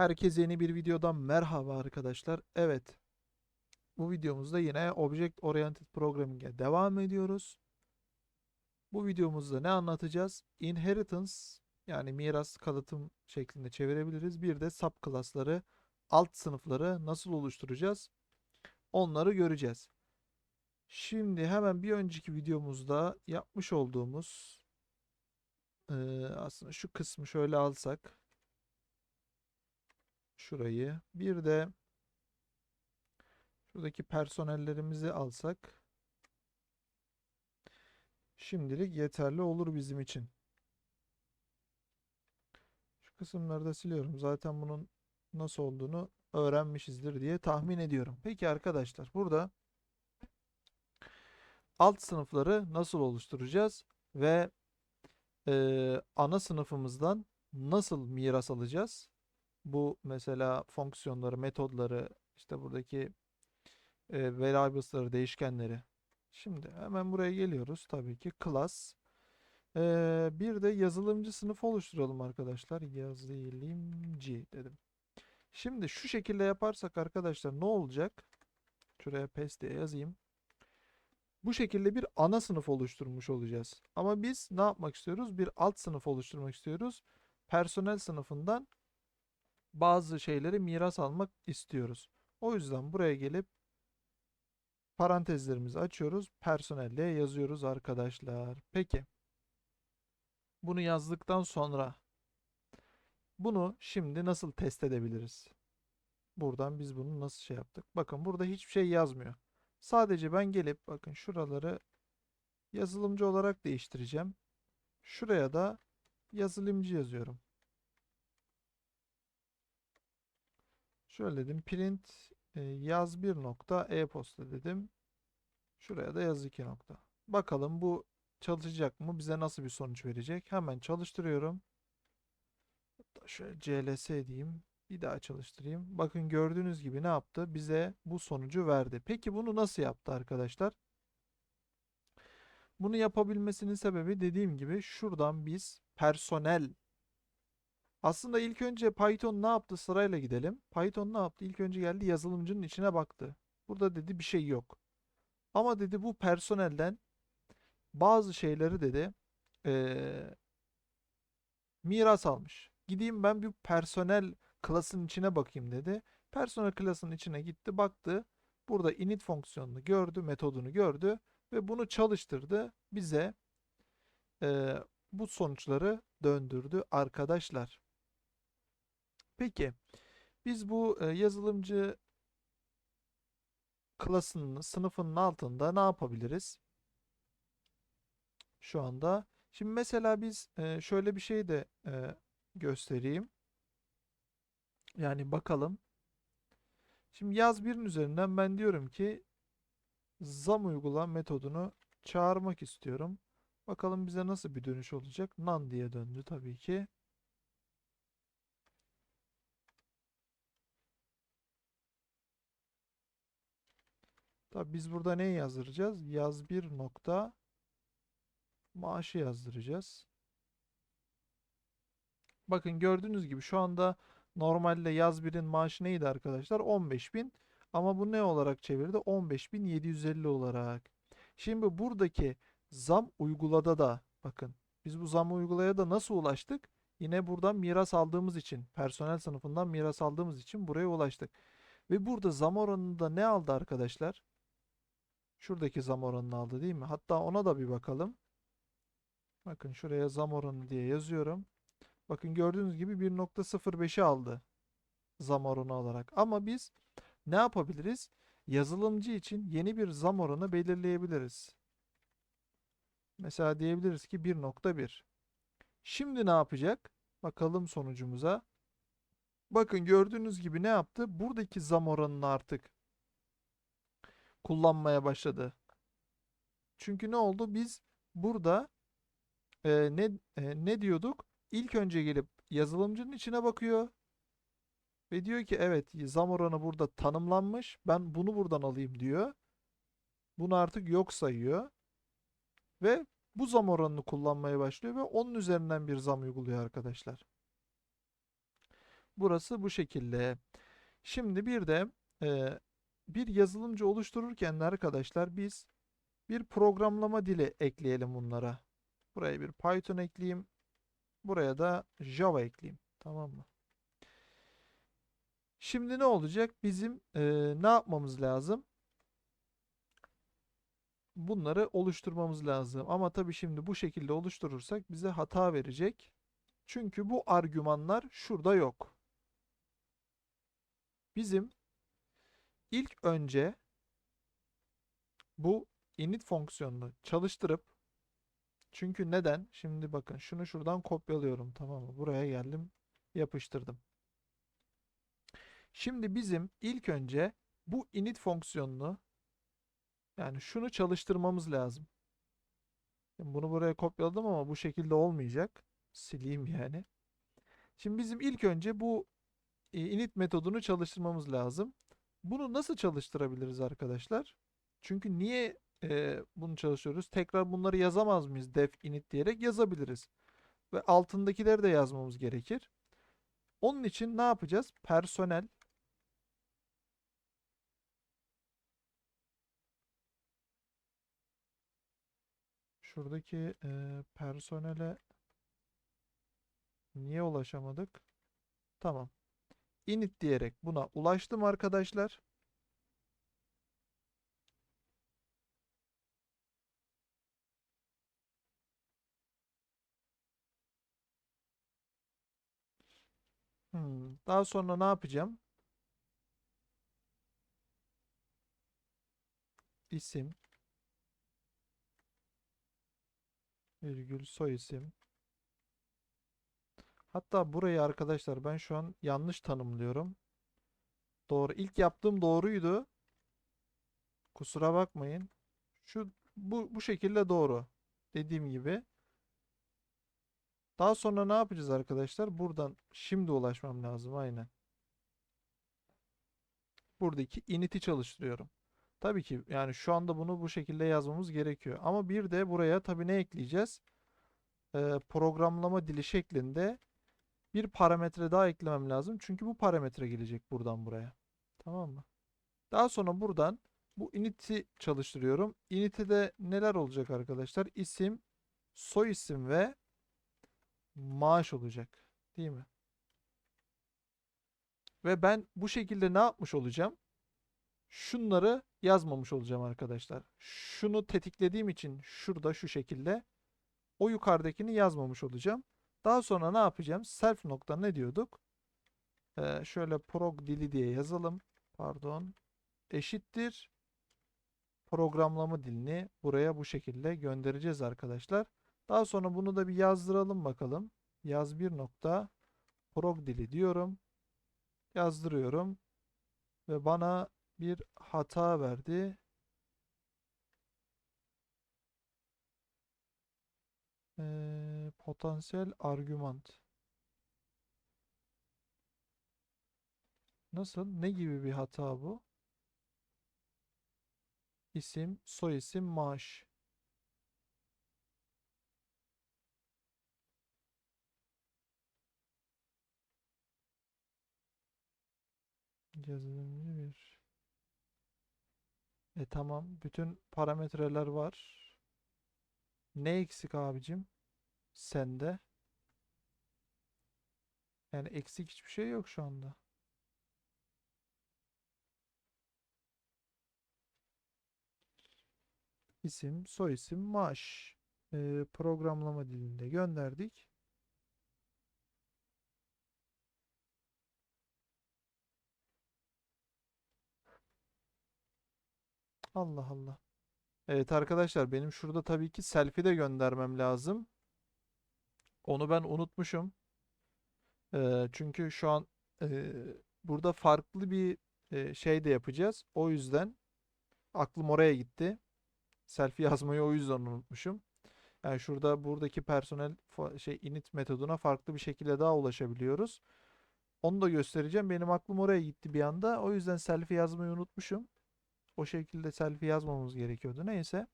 Herkese yeni bir videodan merhaba arkadaşlar. Evet, bu videomuzda yine Object Oriented Programming'e devam ediyoruz. Bu videomuzda ne anlatacağız? Inheritance yani miras kalıtım şeklinde çevirebiliriz. Bir de subclass'ları, alt sınıfları nasıl oluşturacağız? Onları göreceğiz. Şimdi hemen bir önceki videomuzda yapmış olduğumuz aslında şu kısmı şöyle alsak şurayı. Bir de şuradaki personellerimizi alsak şimdilik yeterli olur bizim için. Şu kısımları da siliyorum. Zaten bunun nasıl olduğunu öğrenmişizdir diye tahmin ediyorum. Peki arkadaşlar burada alt sınıfları nasıl oluşturacağız ve eee, ana sınıfımızdan nasıl miras alacağız? Bu mesela fonksiyonları, metodları, işte buradaki e, variables'ları, değişkenleri. Şimdi hemen buraya geliyoruz. Tabii ki class. Ee, bir de yazılımcı sınıfı oluşturalım arkadaşlar. Yazılımcı dedim. Şimdi şu şekilde yaparsak arkadaşlar ne olacak? Şuraya pes diye yazayım. Bu şekilde bir ana sınıf oluşturmuş olacağız. Ama biz ne yapmak istiyoruz? Bir alt sınıf oluşturmak istiyoruz. Personel sınıfından bazı şeyleri miras almak istiyoruz. O yüzden buraya gelip parantezlerimizi açıyoruz. Personel diye yazıyoruz arkadaşlar. Peki. Bunu yazdıktan sonra bunu şimdi nasıl test edebiliriz? Buradan biz bunu nasıl şey yaptık? Bakın burada hiçbir şey yazmıyor. Sadece ben gelip bakın şuraları yazılımcı olarak değiştireceğim. Şuraya da yazılımcı yazıyorum. Şöyle dedim print e, yaz bir nokta e-posta dedim. Şuraya da yaz iki nokta. Bakalım bu çalışacak mı? Bize nasıl bir sonuç verecek? Hemen çalıştırıyorum. Hatta şöyle cls diyeyim. Bir daha çalıştırayım. Bakın gördüğünüz gibi ne yaptı? Bize bu sonucu verdi. Peki bunu nasıl yaptı arkadaşlar? Bunu yapabilmesinin sebebi dediğim gibi şuradan biz personel aslında ilk önce Python ne yaptı sırayla gidelim. Python ne yaptı? İlk önce geldi yazılımcının içine baktı. Burada dedi bir şey yok. Ama dedi bu personelden bazı şeyleri dedi eee, miras almış. Gideyim ben bir personel klasın içine bakayım dedi. Personel klasının içine gitti baktı. Burada init fonksiyonunu gördü, metodunu gördü ve bunu çalıştırdı. Bize eee, bu sonuçları döndürdü arkadaşlar. Peki biz bu e, yazılımcı klasının sınıfının altında ne yapabiliriz? Şu anda. Şimdi mesela biz e, şöyle bir şey de e, göstereyim. Yani bakalım. Şimdi yaz birin üzerinden ben diyorum ki zam uygula metodunu çağırmak istiyorum. Bakalım bize nasıl bir dönüş olacak. None diye döndü tabii ki. Tabii biz burada neyi yazdıracağız? Yaz bir nokta maaşı yazdıracağız. Bakın gördüğünüz gibi şu anda normalde yaz birin maaşı neydi arkadaşlar? 15.000 ama bu ne olarak çevirdi? 15.750 olarak. Şimdi buradaki zam uygulada da bakın biz bu zam uygulaya da nasıl ulaştık? Yine buradan miras aldığımız için personel sınıfından miras aldığımız için buraya ulaştık. Ve burada zam oranında ne aldı arkadaşlar? Şuradaki zam oranını aldı değil mi? Hatta ona da bir bakalım. Bakın şuraya zam oranı diye yazıyorum. Bakın gördüğünüz gibi 1.05'i aldı zam oranı olarak. Ama biz ne yapabiliriz? Yazılımcı için yeni bir zam oranı belirleyebiliriz. Mesela diyebiliriz ki 1.1. Şimdi ne yapacak? Bakalım sonucumuza. Bakın gördüğünüz gibi ne yaptı? Buradaki zam oranını artık kullanmaya başladı. Çünkü ne oldu? Biz burada e, ne e, ne diyorduk? İlk önce gelip yazılımcının içine bakıyor ve diyor ki evet zam oranı burada tanımlanmış. Ben bunu buradan alayım diyor. Bunu artık yok sayıyor ve bu zam oranını kullanmaya başlıyor ve onun üzerinden bir zam uyguluyor arkadaşlar. Burası bu şekilde. Şimdi bir de e, bir yazılımcı oluştururken de arkadaşlar biz bir programlama dili ekleyelim bunlara. Buraya bir Python ekleyeyim. Buraya da Java ekleyeyim. Tamam mı? Şimdi ne olacak? Bizim e, ne yapmamız lazım? Bunları oluşturmamız lazım. Ama tabii şimdi bu şekilde oluşturursak bize hata verecek. Çünkü bu argümanlar şurada yok. Bizim ilk önce bu init fonksiyonunu çalıştırıp çünkü neden? Şimdi bakın şunu şuradan kopyalıyorum tamam mı? Buraya geldim yapıştırdım. Şimdi bizim ilk önce bu init fonksiyonunu yani şunu çalıştırmamız lazım. Şimdi bunu buraya kopyaladım ama bu şekilde olmayacak. Sileyim yani. Şimdi bizim ilk önce bu e, init metodunu çalıştırmamız lazım. Bunu nasıl çalıştırabiliriz arkadaşlar? Çünkü niye e, bunu çalışıyoruz? Tekrar bunları yazamaz mıyız? Def init diyerek yazabiliriz. Ve altındakileri de yazmamız gerekir. Onun için ne yapacağız? Personel Şuradaki e, personele niye ulaşamadık? Tamam. Init diyerek buna ulaştım arkadaşlar. Hmm, Daha sonra ne yapacağım? İsim virgül soy isim. Hatta burayı arkadaşlar ben şu an yanlış tanımlıyorum. Doğru. İlk yaptığım doğruydu. Kusura bakmayın. Şu bu bu şekilde doğru. Dediğim gibi. Daha sonra ne yapacağız arkadaşlar? Buradan şimdi ulaşmam lazım aynen. Buradaki init'i çalıştırıyorum. Tabii ki yani şu anda bunu bu şekilde yazmamız gerekiyor. Ama bir de buraya tabii ne ekleyeceğiz? Ee, programlama dili şeklinde bir parametre daha eklemem lazım. Çünkü bu parametre gelecek buradan buraya. Tamam mı? Daha sonra buradan bu init'i çalıştırıyorum. Init'e de neler olacak arkadaşlar? İsim, soy isim ve maaş olacak. Değil mi? Ve ben bu şekilde ne yapmış olacağım? Şunları yazmamış olacağım arkadaşlar. Şunu tetiklediğim için şurada şu şekilde o yukarıdakini yazmamış olacağım. Daha sonra ne yapacağım? Self nokta ne diyorduk? Ee, şöyle prog dili diye yazalım. Pardon. Eşittir. Programlama dilini buraya bu şekilde göndereceğiz arkadaşlar. Daha sonra bunu da bir yazdıralım bakalım. Yaz bir nokta prog dili diyorum. Yazdırıyorum. Ve bana bir hata verdi. Ee, potansiyel argüman. Nasıl? Ne gibi bir hata bu? İsim, soy isim, maaş. Yazılımcı bir. E tamam. Bütün parametreler var. Ne eksik abicim? Sende. Yani eksik hiçbir şey yok şu anda. İsim, soy isim, maaş. Ee, programlama dilinde gönderdik. Allah Allah. Evet arkadaşlar benim şurada tabii ki selfie de göndermem lazım. Onu ben unutmuşum. Ee, çünkü şu an e, burada farklı bir e, şey de yapacağız. O yüzden aklım oraya gitti. Selfie yazmayı o yüzden unutmuşum. Yani şurada buradaki personel şey init metoduna farklı bir şekilde daha ulaşabiliyoruz. Onu da göstereceğim. Benim aklım oraya gitti bir anda. O yüzden selfie yazmayı unutmuşum. O şekilde selfie yazmamız gerekiyordu. Neyse.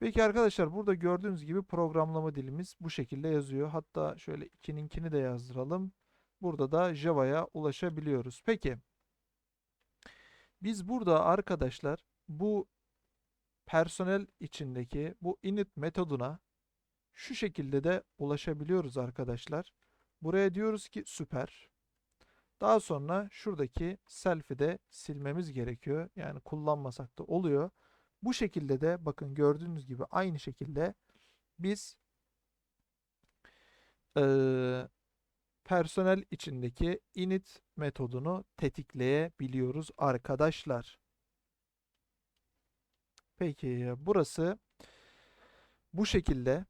Peki arkadaşlar burada gördüğünüz gibi programlama dilimiz bu şekilde yazıyor. Hatta şöyle ikininkini de yazdıralım. Burada da Java'ya ulaşabiliyoruz. Peki biz burada arkadaşlar bu personel içindeki bu init metoduna şu şekilde de ulaşabiliyoruz arkadaşlar. Buraya diyoruz ki süper. Daha sonra şuradaki self'i de silmemiz gerekiyor. Yani kullanmasak da oluyor. Bu şekilde de bakın gördüğünüz gibi aynı şekilde biz eee, personel içindeki init metodunu tetikleyebiliyoruz arkadaşlar. Peki burası bu şekilde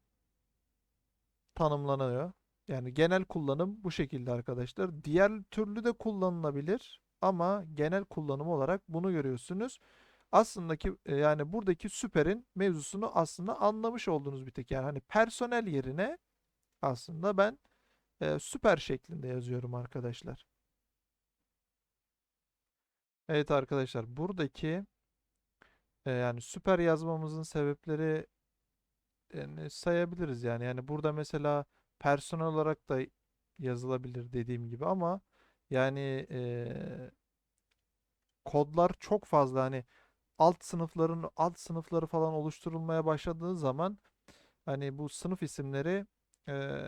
tanımlanıyor. Yani genel kullanım bu şekilde arkadaşlar. Diğer türlü de kullanılabilir ama genel kullanım olarak bunu görüyorsunuz. Aslında ki e, yani buradaki süperin mevzusunu aslında anlamış oldunuz bir tek. Yani hani personel yerine aslında ben e, süper şeklinde yazıyorum arkadaşlar. Evet arkadaşlar buradaki e, yani süper yazmamızın sebepleri yani sayabiliriz yani. Yani burada mesela personel olarak da yazılabilir dediğim gibi ama yani e, kodlar çok fazla hani alt sınıfların alt sınıfları falan oluşturulmaya başladığı zaman hani bu sınıf isimleri e,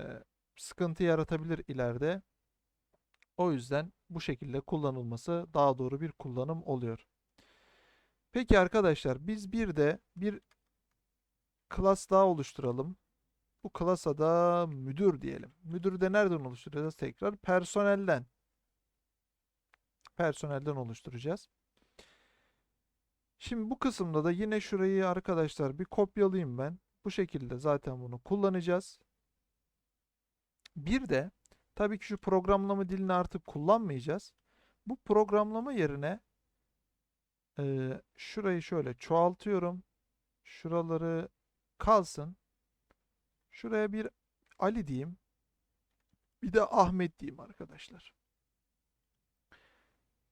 sıkıntı yaratabilir ileride. O yüzden bu şekilde kullanılması daha doğru bir kullanım oluyor. Peki arkadaşlar biz bir de bir class daha oluşturalım. Bu class'a da müdür diyelim. Müdürü de nereden oluşturacağız tekrar? Personelden. Personelden oluşturacağız. Şimdi bu kısımda da yine şurayı arkadaşlar bir kopyalayayım ben. Bu şekilde zaten bunu kullanacağız. Bir de tabii ki şu programlama dilini artık kullanmayacağız. Bu programlama yerine e, şurayı şöyle çoğaltıyorum. Şuraları kalsın. Şuraya bir Ali diyeyim. Bir de Ahmet diyeyim arkadaşlar.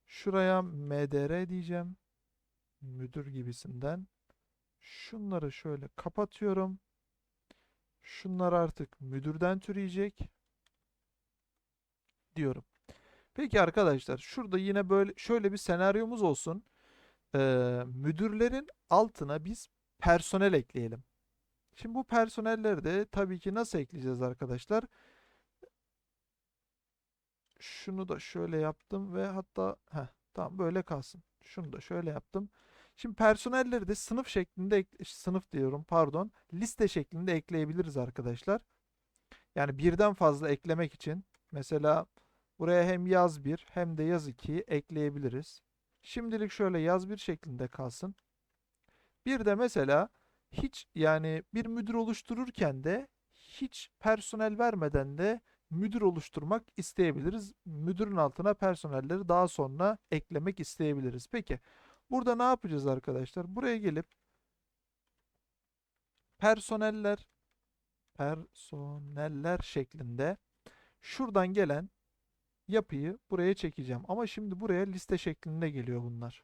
Şuraya MDR diyeceğim. Müdür gibisinden. Şunları şöyle kapatıyorum. Şunlar artık müdürden türeyecek. Diyorum. Peki arkadaşlar şurada yine böyle şöyle bir senaryomuz olsun. Ee, müdürlerin altına biz personel ekleyelim. Şimdi bu personelleri de tabii ki nasıl ekleyeceğiz arkadaşlar? Şunu da şöyle yaptım ve hatta heh, tamam böyle kalsın. Şunu da şöyle yaptım. Şimdi personelleri de sınıf şeklinde ek- sınıf diyorum pardon liste şeklinde ekleyebiliriz arkadaşlar. Yani birden fazla eklemek için mesela buraya hem yaz 1 hem de yaz 2'yi ekleyebiliriz. Şimdilik şöyle yaz 1 şeklinde kalsın. Bir de mesela hiç yani bir müdür oluştururken de hiç personel vermeden de müdür oluşturmak isteyebiliriz. Müdürün altına personelleri daha sonra eklemek isteyebiliriz. Peki burada ne yapacağız arkadaşlar? Buraya gelip personeller personeller şeklinde şuradan gelen yapıyı buraya çekeceğim. Ama şimdi buraya liste şeklinde geliyor bunlar.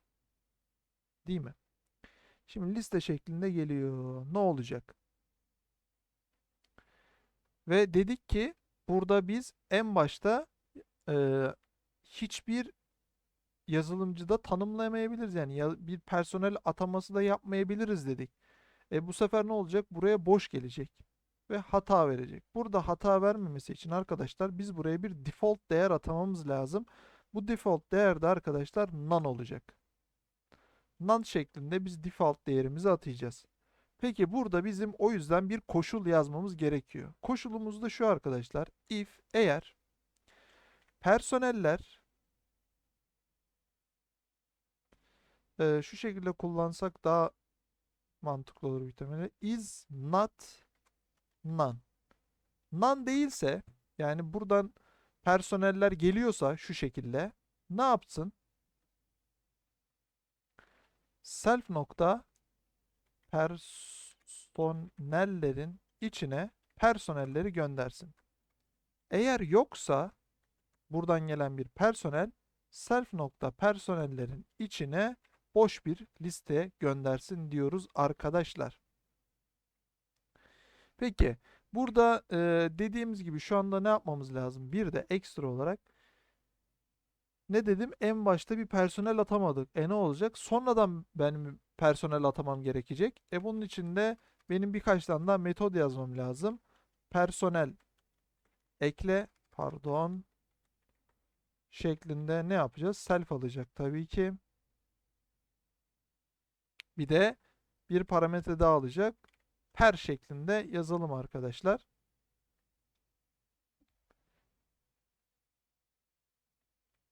Değil mi? Şimdi liste şeklinde geliyor. Ne olacak? Ve dedik ki burada biz en başta e, hiçbir yazılımcıda tanımlayamayabiliriz. Yani ya- bir personel ataması da yapmayabiliriz dedik. E bu sefer ne olacak? Buraya boş gelecek ve hata verecek. Burada hata vermemesi için arkadaşlar biz buraya bir default değer atamamız lazım. Bu default değer de arkadaşlar none olacak. None şeklinde biz default değerimizi atayacağız. Peki burada bizim o yüzden bir koşul yazmamız gerekiyor. Koşulumuz da şu arkadaşlar. If eğer personeller e, şu şekilde kullansak daha mantıklı olur muhtemelen. Is not none. None değilse yani buradan personeller geliyorsa şu şekilde ne yapsın? Self nokta personellerin içine personelleri göndersin. Eğer yoksa buradan gelen bir personel self nokta personellerin içine boş bir liste göndersin diyoruz arkadaşlar. Peki burada e, dediğimiz gibi şu anda ne yapmamız lazım? Bir de ekstra olarak ne dedim? En başta bir personel atamadık. E ne olacak? Sonradan benim personel atamam gerekecek. E bunun için de benim birkaç tane daha metod yazmam lazım. Personel ekle pardon şeklinde ne yapacağız? Self alacak tabii ki. Bir de bir parametre daha alacak. Per şeklinde yazalım arkadaşlar.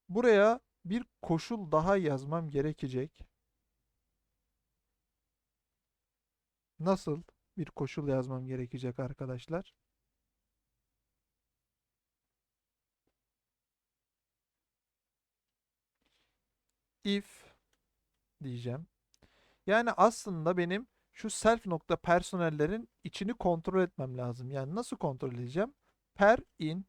Buraya bir koşul daha yazmam gerekecek. Nasıl bir koşul yazmam gerekecek arkadaşlar? If diyeceğim. Yani aslında benim şu self nokta personellerin içini kontrol etmem lazım. Yani nasıl kontrol edeceğim? Per in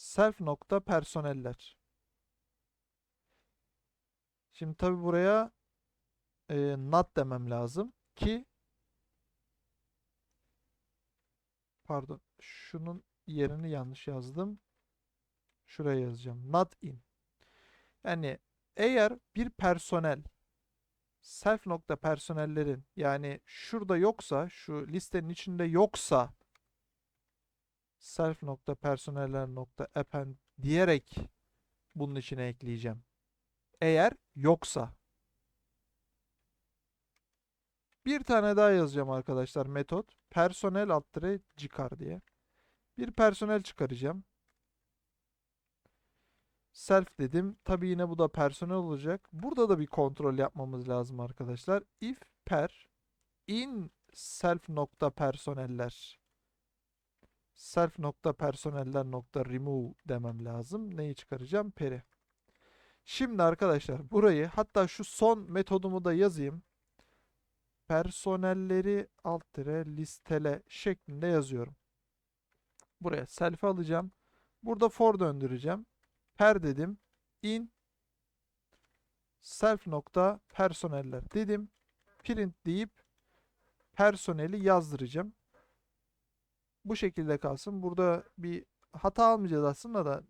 self nokta personeller. Şimdi tabi buraya e, not demem lazım ki pardon şunun yerini yanlış yazdım. Şuraya yazacağım. Not in. Yani eğer bir personel self nokta personellerin yani şurada yoksa şu listenin içinde yoksa self nokta personeller nokta append diyerek bunun içine ekleyeceğim. Eğer yoksa bir tane daha yazacağım arkadaşlar metot personel alt çıkar diye. Bir personel çıkaracağım. Self dedim. Tabi yine bu da personel olacak. Burada da bir kontrol yapmamız lazım arkadaşlar. If per in self nokta personeller self nokta personeller nokta remove demem lazım. Neyi çıkaracağım? Peri. Şimdi arkadaşlar burayı hatta şu son metodumu da yazayım. Personelleri alt listele şeklinde yazıyorum. Buraya self alacağım. Burada for döndüreceğim. Per dedim. In self nokta personeller dedim. Print deyip personeli yazdıracağım. Bu şekilde kalsın. Burada bir hata almayacağız aslında da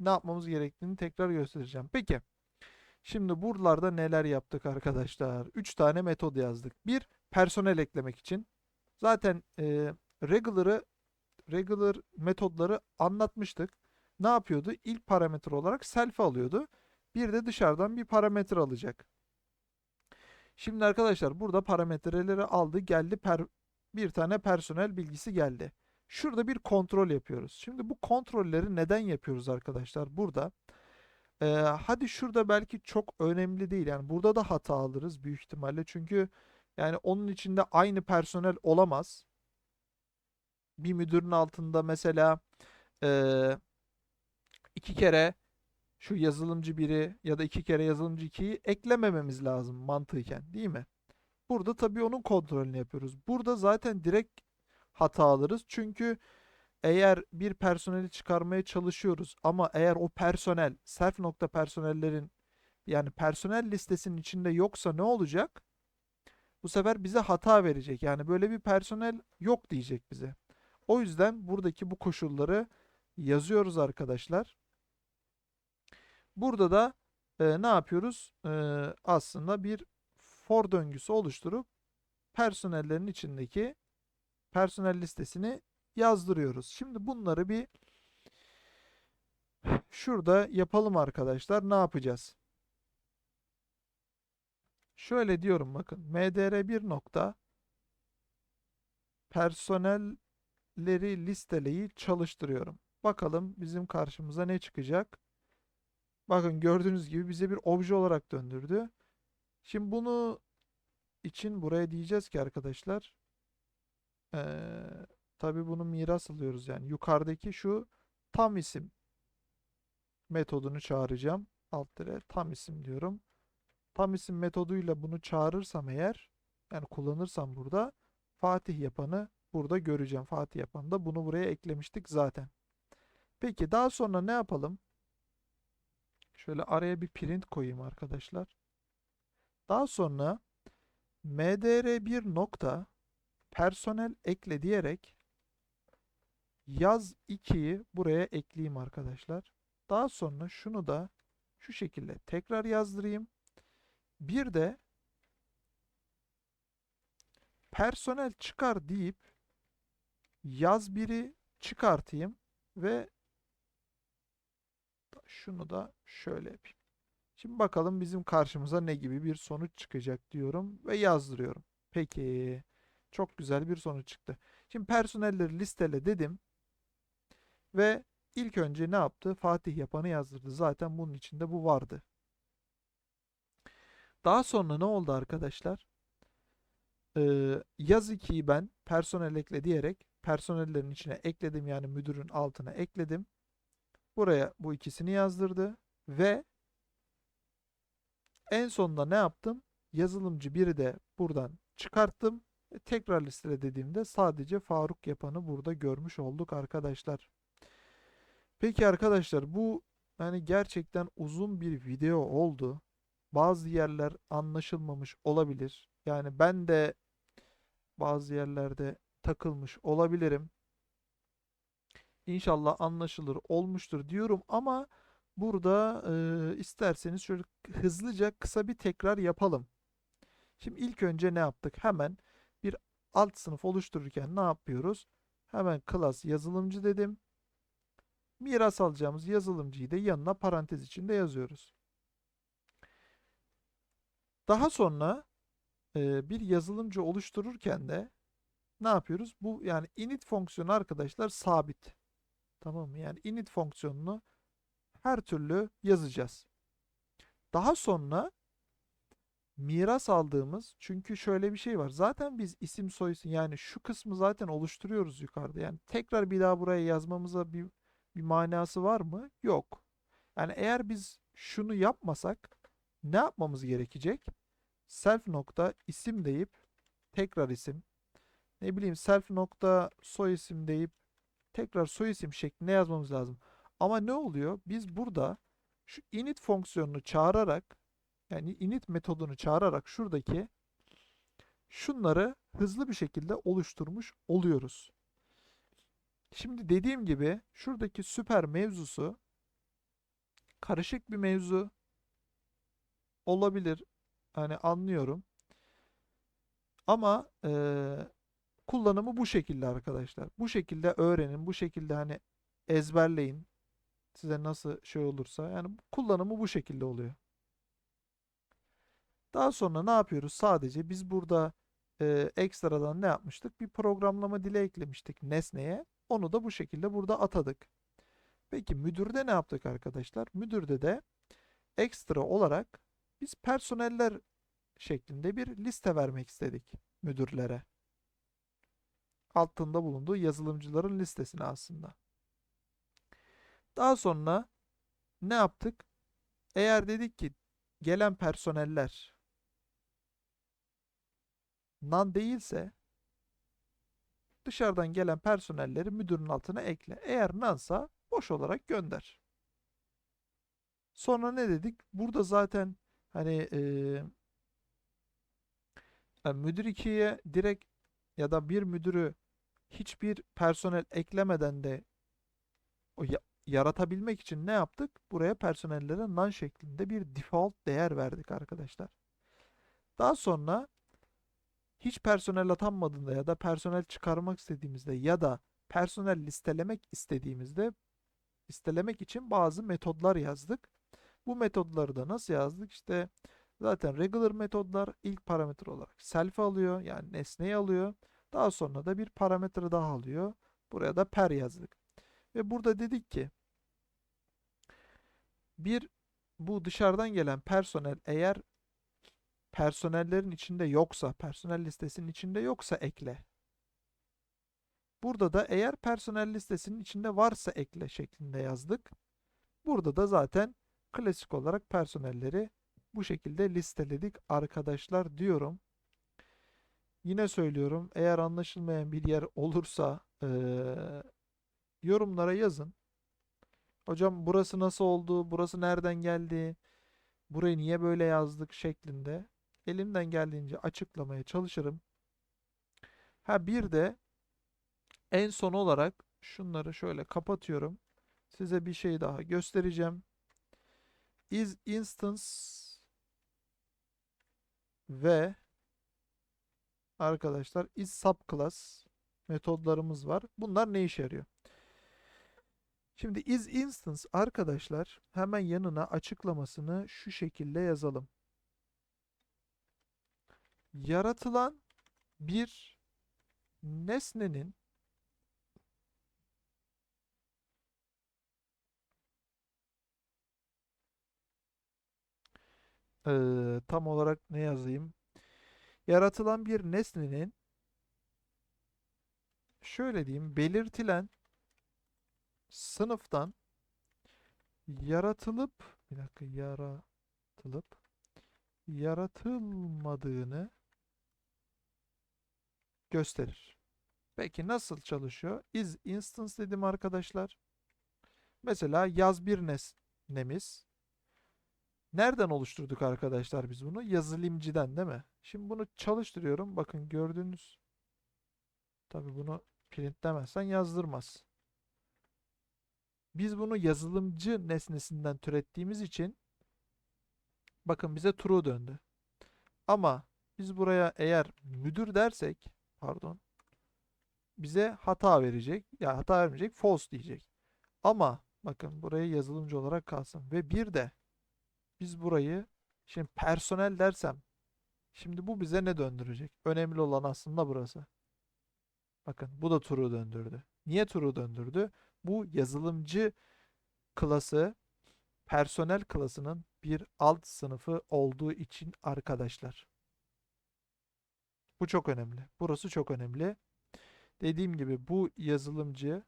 ne yapmamız gerektiğini tekrar göstereceğim. Peki. Şimdi buralarda neler yaptık arkadaşlar? 3 tane metod yazdık. Bir, personel eklemek için. Zaten e, regular'ı regular metodları anlatmıştık. Ne yapıyordu? İlk parametre olarak self alıyordu. Bir de dışarıdan bir parametre alacak. Şimdi arkadaşlar burada parametreleri aldı. Geldi per, bir tane personel bilgisi geldi. Şurada bir kontrol yapıyoruz. Şimdi bu kontrolleri neden yapıyoruz arkadaşlar? Burada ee, hadi şurada belki çok önemli değil. Yani burada da hata alırız büyük ihtimalle. Çünkü yani onun içinde aynı personel olamaz. Bir müdürün altında mesela e, iki kere şu yazılımcı biri ya da iki kere yazılımcı ikiyi eklemememiz lazım mantıken değil mi? Burada tabii onun kontrolünü yapıyoruz. Burada zaten direkt hata alırız. Çünkü eğer bir personeli çıkarmaya çalışıyoruz ama eğer o personel self nokta personellerin yani personel listesinin içinde yoksa ne olacak? Bu sefer bize hata verecek. Yani böyle bir personel yok diyecek bize. O yüzden buradaki bu koşulları yazıyoruz arkadaşlar. Burada da e, ne yapıyoruz? E, aslında bir for döngüsü oluşturup personellerin içindeki personel listesini yazdırıyoruz. Şimdi bunları bir şurada yapalım arkadaşlar. Ne yapacağız? Şöyle diyorum bakın. mdr1 nokta personelleri listeleyi çalıştırıyorum. Bakalım bizim karşımıza ne çıkacak? Bakın gördüğünüz gibi bize bir obje olarak döndürdü. Şimdi bunu için buraya diyeceğiz ki arkadaşlar ee, tabii bunu miras alıyoruz yani. Yukarıdaki şu tam isim metodunu çağıracağım. Alt dire tam isim diyorum. Tam isim metoduyla bunu çağırırsam eğer yani kullanırsam burada Fatih yapanı burada göreceğim. Fatih yapanı da bunu buraya eklemiştik zaten. Peki daha sonra ne yapalım? Şöyle araya bir print koyayım arkadaşlar. Daha sonra mdr1 nokta personel ekle diyerek yaz 2'yi buraya ekleyeyim arkadaşlar. Daha sonra şunu da şu şekilde tekrar yazdırayım. Bir de personel çıkar deyip yaz biri çıkartayım ve şunu da şöyle yapayım. Şimdi bakalım bizim karşımıza ne gibi bir sonuç çıkacak diyorum ve yazdırıyorum. Peki. Çok güzel bir sonuç çıktı. Şimdi personelleri listele dedim. Ve ilk önce ne yaptı? Fatih yapanı yazdırdı. Zaten bunun içinde bu vardı. Daha sonra ne oldu arkadaşlar? Ee, yaz 2'yi ben personel ekle diyerek personellerin içine ekledim. Yani müdürün altına ekledim. Buraya bu ikisini yazdırdı. Ve en sonunda ne yaptım? Yazılımcı biri de buradan çıkarttım. E, tekrar listele dediğimde sadece Faruk yapanı burada görmüş olduk arkadaşlar. Peki arkadaşlar bu yani gerçekten uzun bir video oldu. Bazı yerler anlaşılmamış olabilir. Yani ben de bazı yerlerde takılmış olabilirim. İnşallah anlaşılır olmuştur diyorum ama burada e, isterseniz şöyle hızlıca kısa bir tekrar yapalım. Şimdi ilk önce ne yaptık? Hemen alt sınıf oluştururken ne yapıyoruz? Hemen class yazılımcı dedim. Miras alacağımız yazılımcıyı da yanına parantez içinde yazıyoruz. Daha sonra e, bir yazılımcı oluştururken de ne yapıyoruz? Bu yani init fonksiyonu arkadaşlar sabit. Tamam mı? Yani init fonksiyonunu her türlü yazacağız. Daha sonra miras aldığımız çünkü şöyle bir şey var. Zaten biz isim soyisim yani şu kısmı zaten oluşturuyoruz yukarıda. Yani tekrar bir daha buraya yazmamıza bir, bir manası var mı? Yok. Yani eğer biz şunu yapmasak ne yapmamız gerekecek? Self nokta isim deyip tekrar isim. Ne bileyim self nokta soy isim deyip tekrar soy isim şeklinde yazmamız lazım. Ama ne oluyor? Biz burada şu init fonksiyonunu çağırarak yani init metodunu çağırarak şuradaki şunları hızlı bir şekilde oluşturmuş oluyoruz. Şimdi dediğim gibi şuradaki süper mevzusu karışık bir mevzu olabilir. Hani anlıyorum. Ama eee, kullanımı bu şekilde arkadaşlar. Bu şekilde öğrenin. Bu şekilde hani ezberleyin. Size nasıl şey olursa. Yani kullanımı bu şekilde oluyor. Daha sonra ne yapıyoruz? Sadece biz burada e, ekstradan ne yapmıştık? Bir programlama dili eklemiştik nesneye. Onu da bu şekilde burada atadık. Peki müdürde ne yaptık arkadaşlar? Müdürde de ekstra olarak biz personeller şeklinde bir liste vermek istedik müdürlere. Altında bulunduğu yazılımcıların listesini aslında. Daha sonra ne yaptık? Eğer dedik ki gelen personeller nan değilse dışarıdan gelen personelleri müdürün altına ekle. Eğer nansa boş olarak gönder. Sonra ne dedik? Burada zaten hani e, yani müdür 2'ye direkt ya da bir müdürü hiçbir personel eklemeden de o ya- yaratabilmek için ne yaptık? Buraya personellere nan şeklinde bir default değer verdik arkadaşlar. Daha sonra hiç personel atanmadığında ya da personel çıkarmak istediğimizde ya da personel listelemek istediğimizde listelemek için bazı metodlar yazdık. Bu metodları da nasıl yazdık? İşte zaten regular metodlar ilk parametre olarak self alıyor yani nesneyi alıyor. Daha sonra da bir parametre daha alıyor. Buraya da per yazdık. Ve burada dedik ki bir bu dışarıdan gelen personel eğer personellerin içinde yoksa, personel listesinin içinde yoksa ekle. Burada da eğer personel listesinin içinde varsa ekle şeklinde yazdık. Burada da zaten klasik olarak personelleri bu şekilde listeledik arkadaşlar diyorum. Yine söylüyorum eğer anlaşılmayan bir yer olursa eee, yorumlara yazın. Hocam burası nasıl oldu? Burası nereden geldi? Burayı niye böyle yazdık şeklinde elimden geldiğince açıklamaya çalışırım. Ha bir de en son olarak şunları şöyle kapatıyorum. size bir şey daha göstereceğim. Is instance ve arkadaşlar is subclass metodlarımız var. Bunlar ne işe yarıyor? Şimdi is instance arkadaşlar hemen yanına açıklamasını şu şekilde yazalım. Yaratılan bir nesnenin Eee, tam olarak ne yazayım? Yaratılan bir nesnenin şöyle diyeyim belirtilen sınıftan yaratılıp bir dakika yaratılıp yaratılmadığını gösterir. Peki nasıl çalışıyor? Is instance dedim arkadaşlar. Mesela yaz bir nesnemiz. Nereden oluşturduk arkadaşlar biz bunu? Yazılımcıdan değil mi? Şimdi bunu çalıştırıyorum. Bakın gördüğünüz. Tabi bunu printlemezsen yazdırmaz. Biz bunu yazılımcı nesnesinden türettiğimiz için bakın bize true döndü. Ama biz buraya eğer müdür dersek pardon bize hata verecek. Ya hata vermeyecek. False diyecek. Ama bakın buraya yazılımcı olarak kalsın. Ve bir de biz burayı şimdi personel dersem şimdi bu bize ne döndürecek? Önemli olan aslında burası. Bakın bu da true döndürdü. Niye true döndürdü? Bu yazılımcı klası personel klasının bir alt sınıfı olduğu için arkadaşlar. Bu çok önemli. Burası çok önemli. Dediğim gibi bu yazılımcı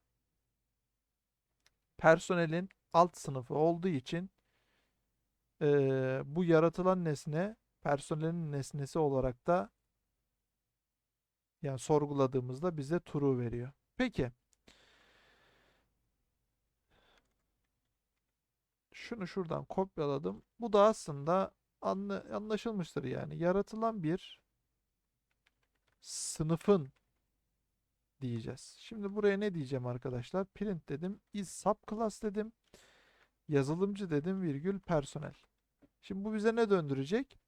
personelin alt sınıfı olduğu için eee, bu yaratılan nesne personelin nesnesi olarak da yani sorguladığımızda bize true veriyor. Peki. Şunu şuradan kopyaladım. Bu da aslında anla- anlaşılmıştır yani. Yaratılan bir sınıfın diyeceğiz. Şimdi buraya ne diyeceğim arkadaşlar? Print dedim. Is subclass dedim. Yazılımcı dedim virgül personel. Şimdi bu bize ne döndürecek?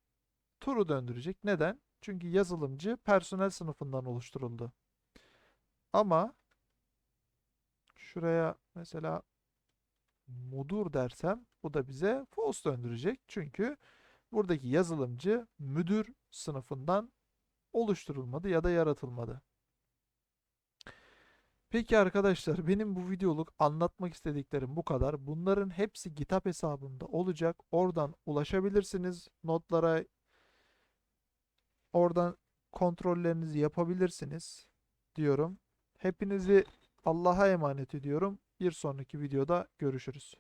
True döndürecek. Neden? Çünkü yazılımcı personel sınıfından oluşturuldu. Ama şuraya mesela mudur dersem bu da bize false döndürecek. Çünkü buradaki yazılımcı müdür sınıfından oluşturulmadı ya da yaratılmadı. Peki arkadaşlar benim bu videoluk anlatmak istediklerim bu kadar. Bunların hepsi GitHub hesabımda olacak. Oradan ulaşabilirsiniz notlara. Oradan kontrollerinizi yapabilirsiniz diyorum. Hepinizi Allah'a emanet ediyorum. Bir sonraki videoda görüşürüz.